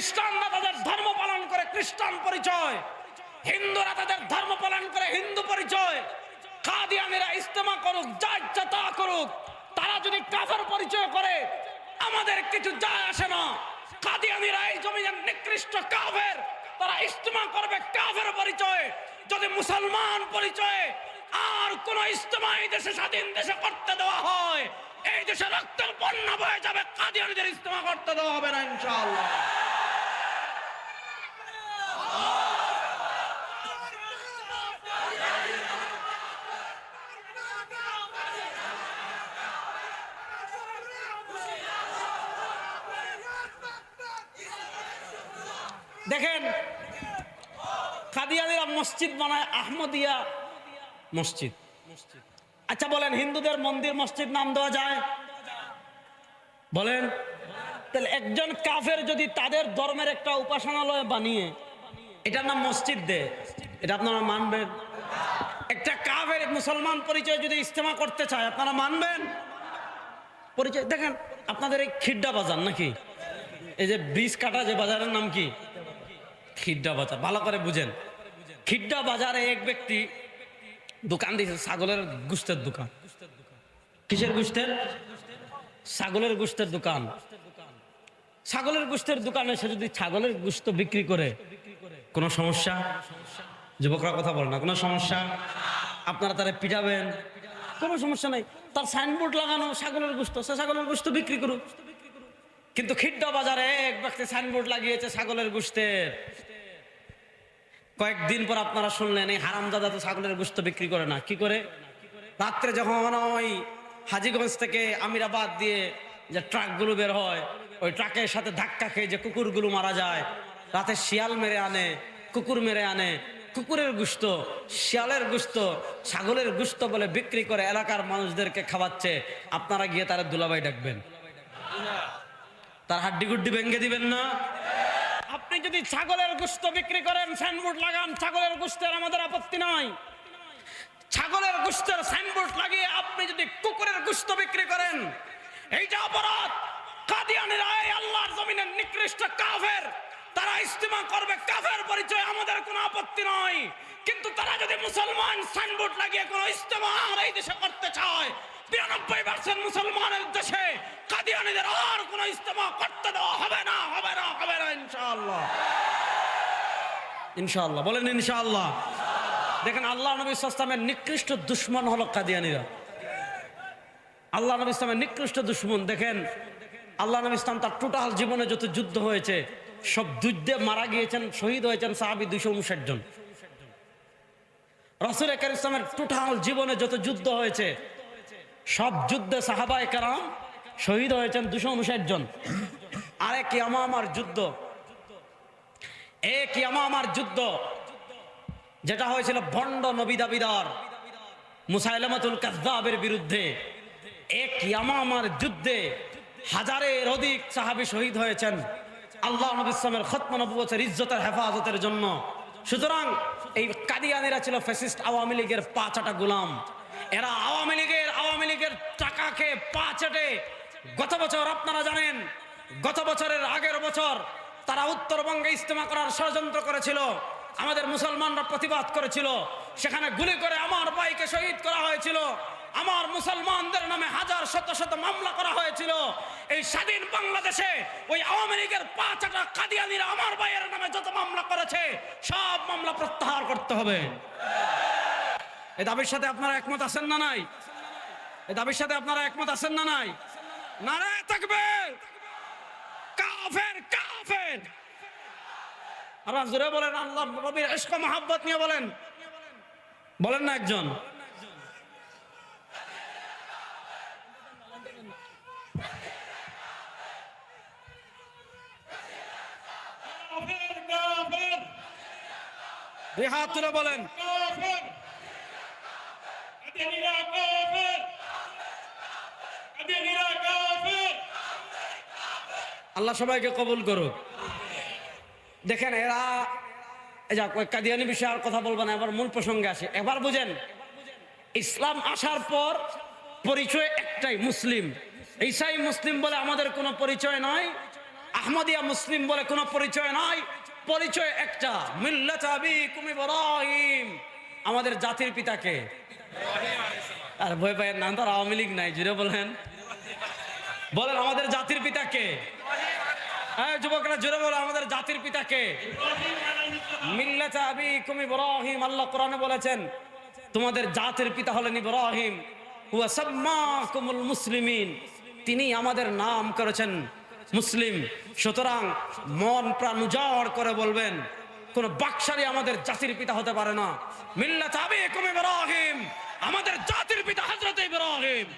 খ্রিস্টানরা তাদের ধর্ম পালন করে খ্রিস্টান পরিচয়। হিন্দুরা তাদের ধর্ম পালন করে হিন্দু পরিচয়। কাদিয়ানিরা ইস্তেমা করুক যা ইচ্ছা তা করুক, তারা যদি কাফের পরিচয় করে, আমাদের কিছু যায় আসে না। কাদিয়ানিরা এই জমিনের নিকৃষ্ট কাফের, তারা ইস্তেমা করবে কাফের পরিচয়। যদি মুসলমান পরিচয়ে, আর কোন ইস্তেমা এই দেশে স্বাধীন দেশে করতে দেওয়া হয়, এই দেশে রক্তের বন্যা বয়ে যাবে, কাদিয়ানিদের ইস্তেমা করতে দেওয়া হবে না ইনশাআল্লাহ দেখেন কাদিয়ানিরা মসজিদ বানায় আহমদিয়া মসজিদ। আচ্ছা বলেন, হিন্দুদের মন্দির, মসজিদ নাম দেওয়া যায়? বলেন। তাহলে একজন কাফের যদি তাদের ধর্মের একটা উপাসনালয় বানিয়ে, এটার নাম মসজিদ দে। এটা আপনারা মানবেন? একটা কাফের মুসলমান পরিচয় যদি ইস্তেমা করতে চায়, আপনারা মানবেন? পরিচয়, দেখেন, আপনাদের এই খিড্ডা বাজার নাকি? এই যে ব্রিজ কাটা যে বাজারের নাম কি? খিড্ডা বাজার, ভালো করে বুঝেন। খিড্ডা বাজারে এক ব্যক্তি দোকান দিয়েছে, ছাগলের গুস্তের দোকান। কিসের গুস্তের ছাগলের গুস্তের দোকান। ছাগলের গুস্তের দোকানে সে যদি ছাগলের গুস্ত বিক্রি করে, কোনো সমস্যা? যুবকরা কথা বলে না, কোনো সমস্যা? আপনারা তারা পিটাবেন? কোনো সমস্যা নাই। তার সাইনবোর্ড লাগানো, ছাগলের গুস্ত সে ছাগলের গুস্ত বিক্রি করুক। কিন্তু খিড্ডা বাজারে এক ব্যক্তি সাইনবোর্ড লাগিয়েছে ছাগলের গুস্তের কয়েকদিন পর আপনারা শুনলেন, এই হারামজাদা তো ছাগলের গোস্ত বিক্রি করে না। কি করে? রাত্রে যখন ওই হাজিগঞ্জ থেকে আমিরাবাদ দিয়ে যে ট্রাকগুলো বের হয়, ওই ট্রাকের সাথে ধাক্কা খেয়ে যে কুকুরগুলো মারা যায়, রাতে শিয়াল মেরে আনে, কুকুর মেরে আনে, কুকুরের গুস্ত, শিয়ালের গুস্ত, ছাগলের গুস্ত বলে বিক্রি করে এলাকার মানুষদেরকে খাওয়াচ্ছে, আপনারা গিয়ে তারা দুলাবাই ডাকবেন। তার হাড্ডি গুড্ডি ভেঙে দিবেন না? যদি ছাগলের গুস্ত বিক্রি করেন সাইনবোর্ড লাগান, ছাগলের গুস্তের আমাদের আপত্তি নাই। ছাগলের গুস্তের সাইনবোর্ড লাগিয়ে আপনি যদি কুকুরের গুস্ত বিক্রি করেন, এইটা অপরাধ। কাদিয়ানিরা এই আল্লাহর জমিনের নিকৃষ্ট কাফের, তারা ইস্তেমা করবে, কাফের পরিচয় আমাদের কোনো আপত্তি নয় কিন্তু তারা যদি মুসলমান সাইনবোর্ড লাগিয়ে কোনো ইস্তেমা এই দেশে করতে চায় পার্সেন্ট মুসলমানের দেশে কাদিয়ানিদের আর করতে দেওয়া হবে না হবে না হবে না বলেন দেখেন, আল্লাহ নবী ইসলামের নিকৃষ্ট দুশ্মন হলো কাদিয়ানিরা। আল্লাহ নবী ইসলামের নিকৃষ্ট দুশ্মন, দেখেন, আল্লাহ নবী ইসলাম তার টোটাল জীবনে যত যুদ্ধ হয়েছে, সব যুদ্ধে মারা গিয়েছেন, শহীদ হয়েছেন সাহাবি দুইশো উনষাট জন। রসুল একার ইসলামের টোটাল জীবনে যত যুদ্ধ হয়েছে সব যুদ্ধে সাহাবায় কারাম শহীদ হয়েছেন দুশো উনষাট জন। আরে কিয়ামা আমার যুদ্ধ। এক কিয়ামা আমার যুদ্ধ। যেটা হয়েছিল ভণ্ড নবী দাবিদার মুসাইলামাতুল কাজদাবের বিরুদ্ধে। এক কিয়ামা আমার যুদ্ধে হাজারের অধিক সাহাবি শহীদ হয়েছেন। আল্লাহ নবী ইসলামের খতম নবুবতের ইজ্জতের হেফাজতের জন্য। সুতরাং এই কাদিয়ানিরা ছিল ফ্যাসিস্ট আওয়ামী লীগের পাঁচাটা গোলাম। এরা আওয়ামী লীগের লীগের টাকাকে পা চেটে গত বছর আপনারা জানেন, গত বছরের আগের বছর তারা উত্তরবঙ্গে ইস্তেমা করার ষড়যন্ত্র করেছিল, আমাদের মুসলমানরা প্রতিবাদ করেছিল, সেখানে গুলি করে আমার ভাইকে শহীদ করা হয়েছিল, আমার মুসলমানদের নামে হাজার, শত শত মামলা করা হয়েছিল। এই স্বাধীন বাংলাদেশে ওই আওয়ামী লীগের পাঁচটা কাদিয়ানিরা আমার ভাইয়ের নামে যত মামলা করেছে, সব মামলা প্রত্যাহার করতে হবে। এই দাবির সাথে আপনারা একমত আছেন না নাই? এই দাবির সাথে আপনারা একমত আছেন না নাই? নারায় থাকবে! কাফের কাফের! আপনারা জোরে বলেন, আল্লাহ নবীর ইশক মহাব্বত নিয়ে বলেন। বলেন না একজন। দুই বলেন কাদিয়ানিরা কাফের কাদিয়ানিরা কাফের আল্লাহ সবাইকে কবুল করুক। দেখেন, এরা যা কাদিয়ানি বিষয়ে আর কথা বলব না, এবার মূল প্রসঙ্গে আসে। এবার বুঝেন, ইসলাম আসার পর পরিচয় একটাই, মুসলিম। ঈসাই মুসলিম বলে আমাদের কোনো পরিচয় নয় আহমদিয়া মুসলিম বলে কোনো পরিচয় নাই, পরিচয় একটা, মিল্লাত আমাদের জাতির পিতাকে। আর, ভয় পায়ের নাম তো আওয়ামী লীগ নাই জুড়ে বলেন। বলেন, আমাদের জাতির পিতাকে হ্যাঁ যুবকরা জুড়ে বলে, আমাদের জাতির পিতাকে মিল্লাত আবিকুম ইব্রাহিম, আল্লাহ কোরআনে বলেছেন, তোমাদের জাতির পিতা হলেন ইব্রাহিম, হুয়া সাম্মাকুমুল মুসলিমিন। তিনি আমাদের নাম করেছেন মুসলিম। সুতরাং মন প্রাণ উজাড় করে বলবেন, কোন বাকশালী আমাদের জাতির পিতা হতে পারে না। মিল্লা মিল্লাত আবিকুম ইব্রাহিম, আমাদের জাতির পিতা হযরত ইব্রাহিম।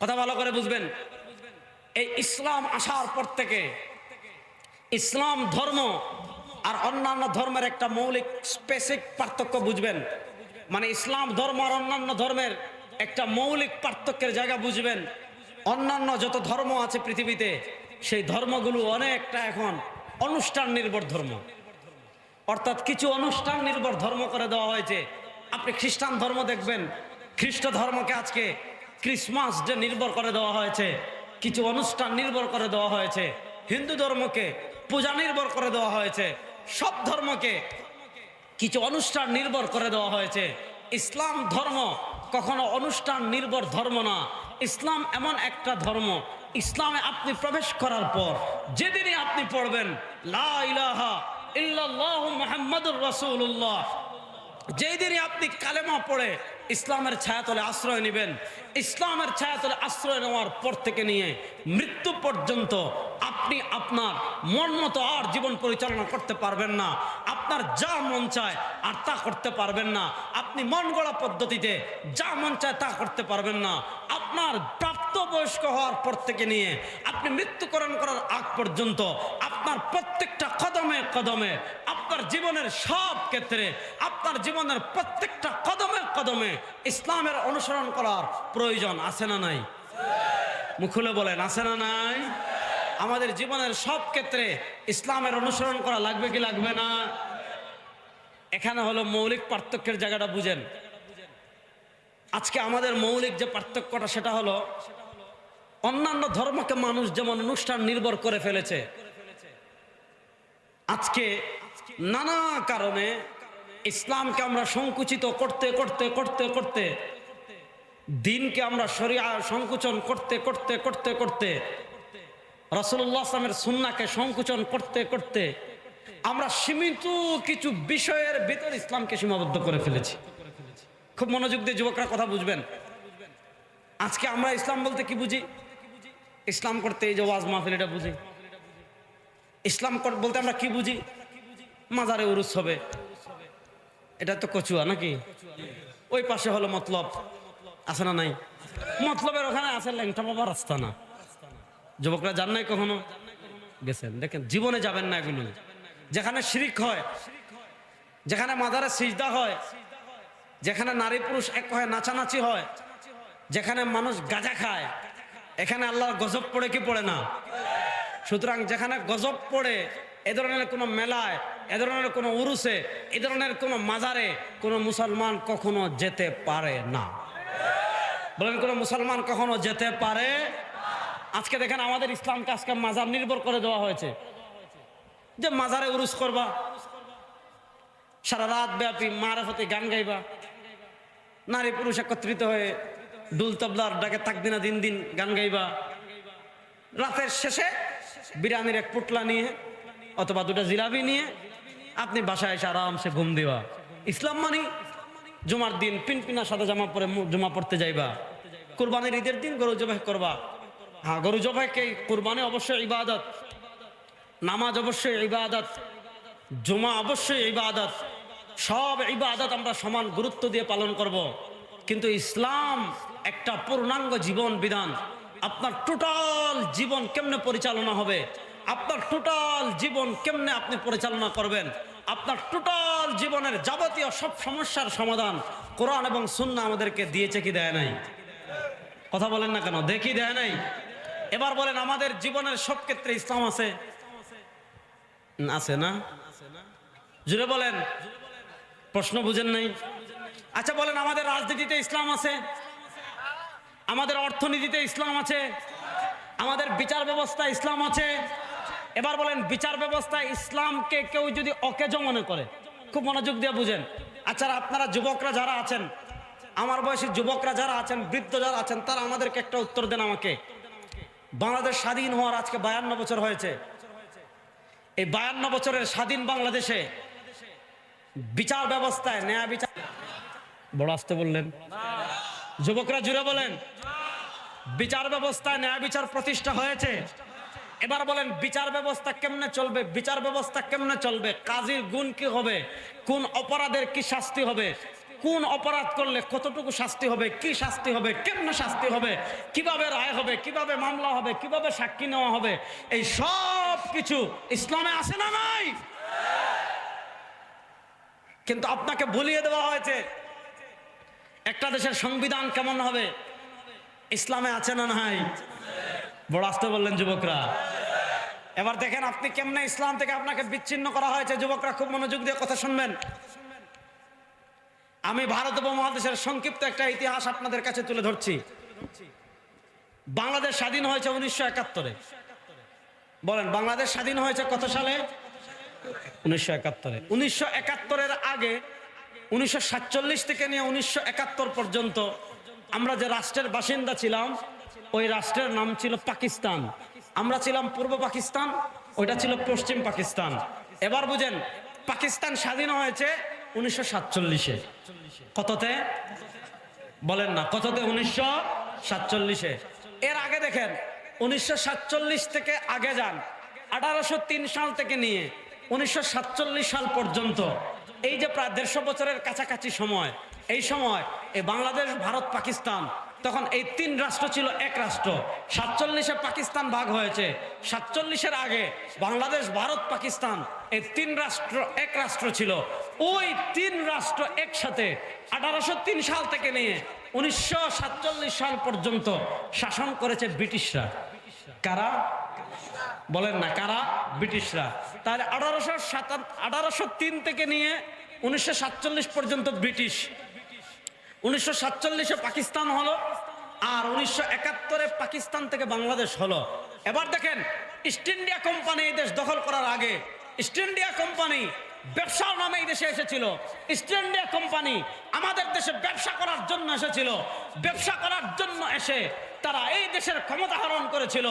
কথা ভালো করে বুঝবেন। এই ইসলাম আসার পর থেকে ইসলাম ধর্ম আর অন্যান্য ধর্মের একটা মৌলিক স্পেসিক পার্থক্য বুঝবেন। মানে ইসলাম ধর্ম আর অন্যান্য ধর্মের একটা মৌলিক পার্থক্যের জায়গা বুঝবেন। অন্যান্য যত ধর্ম আছে পৃথিবীতে, সেই ধর্মগুলো অনেকটা এখন অনুষ্ঠান নির্ভর ধর্ম। অর্থাৎ কিছু অনুষ্ঠান নির্ভর ধর্ম করে দেওয়া হয়েছে। আপনি খ্রিস্টান ধর্ম দেখবেন। খ্রিস্ট ধর্মকে আজকে ক্রিসমাস ডে নির্ভর করে দেওয়া হয়েছে, কিছু অনুষ্ঠান নির্ভর করে দেওয়া হয়েছে, হিন্দু ধর্মকে পূজা নির্ভর করে দেওয়া হয়েছে, সব ধর্মকে কিছু অনুষ্ঠান নির্ভর করে দেওয়া হয়েছে। ইসলাম ধর্ম কখনো অনুষ্ঠান নির্ভর ধর্ম না। ইসলাম এমন একটা ধর্ম, ইসলামে আপনি প্রবেশ করার পর যেদিনই আপনি পড়বেন মুহাম্মাদুর রাসূলুল্লাহ, যেই দিনই আপনি কালেমা পড়ে ইসলামের ছায়াতলে আশ্রয় নেবেন। ইসলামের ছায়াতলে আশ্রয় নেওয়ার পর থেকে নিয়ে মৃত্যু পর্যন্ত আপনি আপনার মন মতো আর জীবন পরিচালনা করতে পারবেন না। আপনার যা মন চায় আর তা করতে পারবেন না। আপনি মন গড়া পদ্ধতিতে যা মন চায় তা করতে পারবেন না। আপনার প্রাপ্তবয়স্ক হওয়ার পর থেকে নিয়ে আপনি মৃত্যুকরণ করার আগ পর্যন্ত আপনার প্রত্যেকটা কদমে কদমে আপনার জীবনের সব ক্ষেত্রে, আপনার জীবনের প্রত্যেকটা কদমে কদমে ইসলামের অনুসরণ করার প্রয়োজন আছে না নাই? মুখুলে বলেন, আছে না নাই? আমাদের জীবনের সব ক্ষেত্রে ইসলামের অনুসরণ করা লাগবে কি লাগবে না? এখানে হলো মৌলিক পার্থক্যের জায়গাটা বুঝেন। আজকে আমাদের মৌলিক যে পার্থক্যটা সেটা হলো অন্যান্য ধর্মকে মানুষ যেমন অনুষ্ঠান নির্ভর করে ফেলেছে, আজকে নানা কারণে ইসলামকে আমরা সংকুচিত করতে করতে করতে করতে, দিনকে আমরা সরিয়া সংকুচন করতে করতে করতে করতে রসুল্লাহ আসলামের সুন্নাকে সংকুচন করতে করতে, আমরা সীমিত কিছু বিষয়ের ভিতর ইসলামকে সীমাবদ্ধ করে ফেলেছি। খুব মনোযোগ দিয়ে যুবকরা কথা বুঝবেন। আজকে আমরা ইসলাম বলতে কি বুঝি? ইসলাম করতে এই যে ওয়াজ মাহফিল, এটা বুঝি। ইসলাম বলতে আমরা কি বুঝি? মাজারে উরুস হবে। এটা তো কচুয়া নাকি? ওই পাশে হলো মতলব। আছে না নাই? মতলবের ওখানে আছে ল্যাংটা বাবা রাস্তা না যুবকরা যান নাই কখনো? গেছেন। দেখেন, জীবনে যাবেন না এগুলো যেখানে শিরিক হয়, যেখানে মাজারে সিজদা হয়, যেখানে নারী পুরুষ এক হয় নাচানাচি হয়, যেখানে মানুষ গাঁজা খায় এখানে আল্লাহর গজব পড়ে কি পড়ে না? সুতরাং যেখানে গজব পড়ে, এ ধরনের কোনো মেলায়, এ ধরনের কোনো উরুসে, এ ধরনের কোনো মাজারে কোনো মুসলমান কখনো যেতে পারে না। বলেন, কোনো মুসলমান কখনো যেতে পারে? আজকে দেখেন আমাদের ইসলামকে আজকে মাজার নির্ভর করে দেওয়া হয়েছে। যে মাজারে উরুস করবা, সারা রাত ব্যাপী মারাফতে গান গাইবা, নারী পুরুষ একত্রিত হয়ে ডুল তবলার ডাকে তাকদিনা দিন দিন গান গাইবা। রাতের শেষে বিরিয়ানির এক পুটলা নিয়ে অথবা দুটা জিলাপি নিয়ে আপনি বাসায় এসে আরামসে ঘুম দেওয়া ইসলাম মানি জুমার দিন পিনপিনা সাদা জামা পরে জুমা পড়তে যাইবা। কুরবানির ঈদের দিন গরু জবাই করবা। হ্যাঁ গরু জবাইকে কোরবানি অবশ্যই ইবাদত। নামাজ অবশ্যই ইবাদত। জুমা অবশ্যই ইবাদত। সব ইবাদত আমরা সমান গুরুত্ব দিয়ে পালন করব। কিন্তু ইসলাম একটা পূর্ণাঙ্গ জীবন বিধান। আপনার টোটাল জীবন কেমনে পরিচালনা হবে? আপনার টোটাল জীবন কেমনে আপনি পরিচালনা করবেন? আপনার টোটাল জীবনের যাবতীয় সব সমস্যার সমাধান কোরআন এবং সুন্না আমাদেরকে দিয়েছে কি দেয় নাই? কথা বলেন না কেন? দেখি দেয় নাই? এবার বলেন, আমাদের জীবনের সব ক্ষেত্রে ইসলাম আছে? আছে না? জুড়ে বলেন। প্রশ্ন বুঝেন নাই? আচ্ছা বলেন, আমাদের রাজনীতিতে ইসলাম আছে? আমাদের অর্থনীতিতে ইসলাম আছে? আমাদের বিচার ব্যবস্থা ইসলাম আছে? এবার বলেন, বিচার ব্যবস্থা ইসলামকে কেউ যদি অকেজ মনে করে, খুব মনোযোগ দিয়ে বুঝেন। আচ্ছা আপনারা যুবকরা যারা আছেন, আমার বয়সী যুবকরা যারা আছেন, বৃদ্ধ যারা আছেন, তারা আমাদেরকে একটা উত্তর দেন আমাকে। বাংলাদেশ স্বাধীন হওয়ার আজকে বায়ান্ন বছর হয়েছে। এই বায়ান্ন বছরের স্বাধীন বাংলাদেশে বিচার ব্যবস্থায়, ন্যায় বিচার বড় আসতে বললেন। যুবকরা জুড়ে বলেন, বিচার ব্যবস্থায় ন্যায় বিচার প্রতিষ্ঠা হয়েছে। এবার বলেন, বিচার ব্যবস্থা কেমনে চলবে? বিচার ব্যবস্থা কেমনে চলবে? কাজীর গুণ কি হবে? কোন অপরাধের কি শাস্তি হবে? কোন অপরাধ করলে কতটুকু শাস্তি হবে? কি শাস্তি হবে? কেমনে শাস্তি হবে? কীভাবে রায় হবে? কীভাবে মামলা হবে? কীভাবে সাক্ষী নেওয়া হবে? এই সব কিছু ইসলামে আসে না নাই? কিন্তু আপনাকে ভুলিয়ে দেওয়া হয়েছে। একটা দেশের সংবিধান কেমন হবে? ইসলামে আছে না নাই? বড় আসতে বললেন যুবকরা। এবার দেখেন আপনি কেমনে ইসলাম থেকে আপনাকে বিচ্ছিন্ন করা হয়েছে। যুবকরা খুব মনোযোগ দিয়ে কথা শুনবেন। আমি ভারত উপমহাদেশের সংক্ষিপ্ত একটা ইতিহাস আপনাদের কাছে তুলে ধরছি। বাংলাদেশ স্বাধীন হয়েছে উনিশশো একাত্তরে। বলেন, বাংলাদেশ স্বাধীন হয়েছে কত সালে? উনিশশো একাত্তরে। উনিশশো একাত্তরের আগে উনিশশো সাতচল্লিশ থেকে নিয়ে উনিশশো একাত্তর পর্যন্ত আমরা যে রাষ্ট্রের বাসিন্দা ছিলাম, ওই রাষ্ট্রের নাম ছিল পাকিস্তান। আমরা ছিলাম পূর্ব পাকিস্তান, ওইটা ছিল পশ্চিম পাকিস্তান। এবার বুঝেন, পাকিস্তান স্বাধীন হয়েছে উনিশশো সাতচল্লিশে। কততে? বলেন না, কততে? উনিশশো সাতচল্লিশে। এর আগে দেখেন, উনিশশো সাতচল্লিশ থেকে আগে যান, আঠারোশো তিন সাল থেকে নিয়ে, উনিশশো সাতচল্লিশ সাল পর্যন্ত। এই যে প্রায় দেড়শো বছরের কাছাকাছি সময়, এই সময় এই বাংলাদেশ, ভারত, পাকিস্তান, তখন এই তিন রাষ্ট্র ছিল এক রাষ্ট্র। সাতচল্লিশে পাকিস্তান ভাগ হয়েছে, সাতচল্লিশের আগে বাংলাদেশ, ভারত, পাকিস্তান এই তিন রাষ্ট্র, এক রাষ্ট্র ছিল। ওই তিন রাষ্ট্র একসাথে আঠারোশো তিন সাল থেকে নিয়ে উনিশশো সাতচল্লিশ সাল পর্যন্ত শাসন করেছে ব্রিটিশরা। কারা? বলেন না, কারা? ব্রিটিশরা। তাহলে আঠারোশো সাতান আঠারোশো তিন থেকে নিয়ে উনিশশো সাতচল্লিশ পর্যন্ত ব্রিটিশ। উনিশশো সাতচল্লিশে পাকিস্তান হলো আর উনিশশো একাত্তরে পাকিস্তান থেকে বাংলাদেশ হলো। এবার দেখেন, ইস্ট ইন্ডিয়া কোম্পানি এই দেশ দখল করার আগে ইস্ট ইন্ডিয়া কোম্পানি ব্যবসার নামে এই দেশে এসেছিল। ইস্ট ইন্ডিয়া কোম্পানি আমাদের দেশে ব্যবসা করার জন্য এসেছিল। ব্যবসা করার জন্য এসে তারা এই দেশের ক্ষমতা হরণ করেছিল।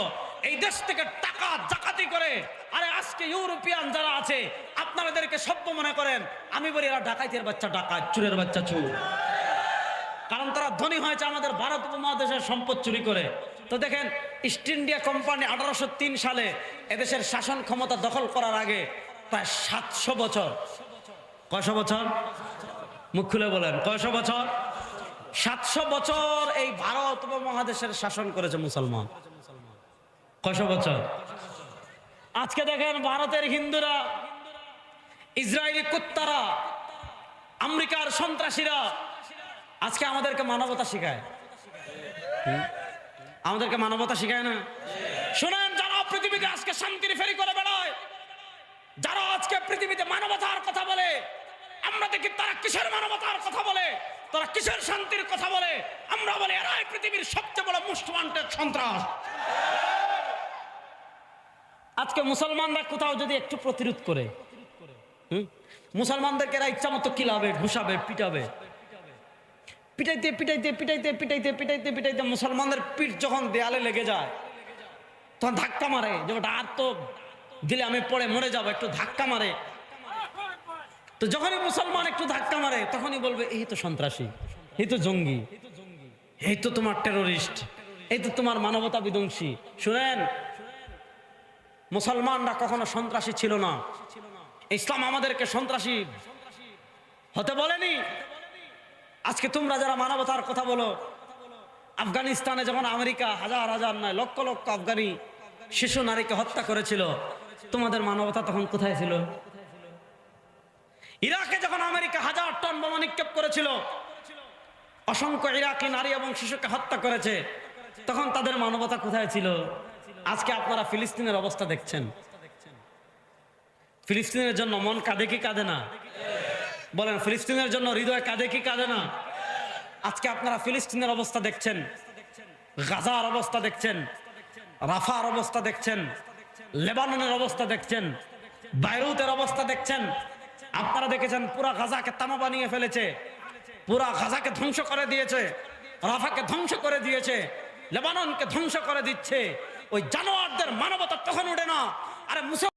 এই দেশ থেকে টাকা জাকাতি করে, আরে আজকে ইউরোপিয়ান যারা আছে, আপনাদেরকে সভ্য মনে করেন, আমি বলি এরা ডাকাইতের বাচ্চা, ডাকাত, চুরের বাচ্চা, চুর। কারণ তারা ধনী হয়েছে আমাদের ভারত উপমহাদেশের সম্পদ চুরি করে। তো দেখেন ইস্ট ইন্ডিয়া কোম্পানি আঠারোশো তিন সালে এদেশের শাসন ক্ষমতা দখল করার আগে প্রায় সাতশো বছর, কয়শো বছর? মুখ খুলে বলেন, কয়শো বছর? সাতশো বছর এই ভারত উপমহাদেশের শাসন করেছে মুসলমান। কয়শো বছর? আজকে দেখেন ভারতের হিন্দুরা, ইসরায়েলি কুত্তারা, আমেরিকার সন্ত্রাসীরা আজকে আমাদেরকে মানবতা শিখায়? আমাদেরকে মানবতা শিখায় না? শোনেন, যারা পৃথিবীতে আজকে শান্তির ফেরি করে বেড়ায়, যারা আজকে পৃথিবীতে মানবতার কথা বলে আমরা দেখি তারা কিসের মানবতার কথা বলে? তারা কিসের শান্তির কথা বলে? আমরা বলি এরাই পৃথিবীর সবচেয়ে বড় মুসলমানদের সন্ত্রাস। আজকে মুসলমানরা কোথাও যদি একটু প্রতিরোধ করে? মুসলমানদেরকে এরা ইচ্ছা মতো কিলাবে, ঘুষাবে, পিটাবে। পিটাইতে পিটাইতে পিটাইতে পিটাইতে পিটাইতে পিটাইতে মুসলমানদের পিঠ যখন দেয়ালে লেগে যায়, তখন ধাক্কা মারে। যে ওটা আর তো দিলে আমি পড়ে মরে যাব, একটু ধাক্কা মারে। তো যখনই মুসলমান একটু ধাক্কা মারে, তখনই বলবে, এই তো সন্ত্রাসী, এই তো জঙ্গি, এই তো তোমার টেরোরিস্ট এই তো তোমার মানবতা বিধ্বংসী। শুনেন, মুসলমানরা কখনো সন্ত্রাসী ছিল না। ইসলাম আমাদেরকে সন্ত্রাসী হতে বলেনি। আজকে তোমরা যারা মানবতার কথা বলো, আফগানিস্তানে যখন আমেরিকা হাজার হাজার নয়, লক্ষ লক্ষ আফগানি শিশু নারীকে হত্যা করেছিল, তোমাদের মানবতা তখন কোথায় ছিল? ইরাকে যখন আমেরিকা হাজার টন বোমা নিক্ষেপ করেছিল, অসংখ্য ইরাকি নারী এবং শিশুকে হত্যা করেছে, তখন তাদের মানবতা কোথায় ছিল? আজকে আপনারা ফিলিস্তিনের অবস্থা দেখছেন। ফিলিস্তিনের জন্য মন কাঁদে কি কাঁদে না? বলেন, ফিলিস্তিনের জন্য হৃদয় কাঁদে কি কাঁদে না? আজকে আপনারা ফিলিস্তিনের অবস্থা দেখছেন, গাজার অবস্থা দেখছেন, রাফার অবস্থা দেখছেন, লেবাননের অবস্থা দেখছেন, বাইরুতের অবস্থা দেখছেন আপনারা দেখেছেন পুরা গাজাকে তামা বানিয়ে ফেলেছে। পুরা গাজাকে ধ্বংস করে দিয়েছে। রাফাকে ধ্বংস করে দিয়েছে। লেবাননকে ধ্বংস করে দিচ্ছে। ওই জানোয়ারদের মানবতা তখন উঠে না। আরে মুসল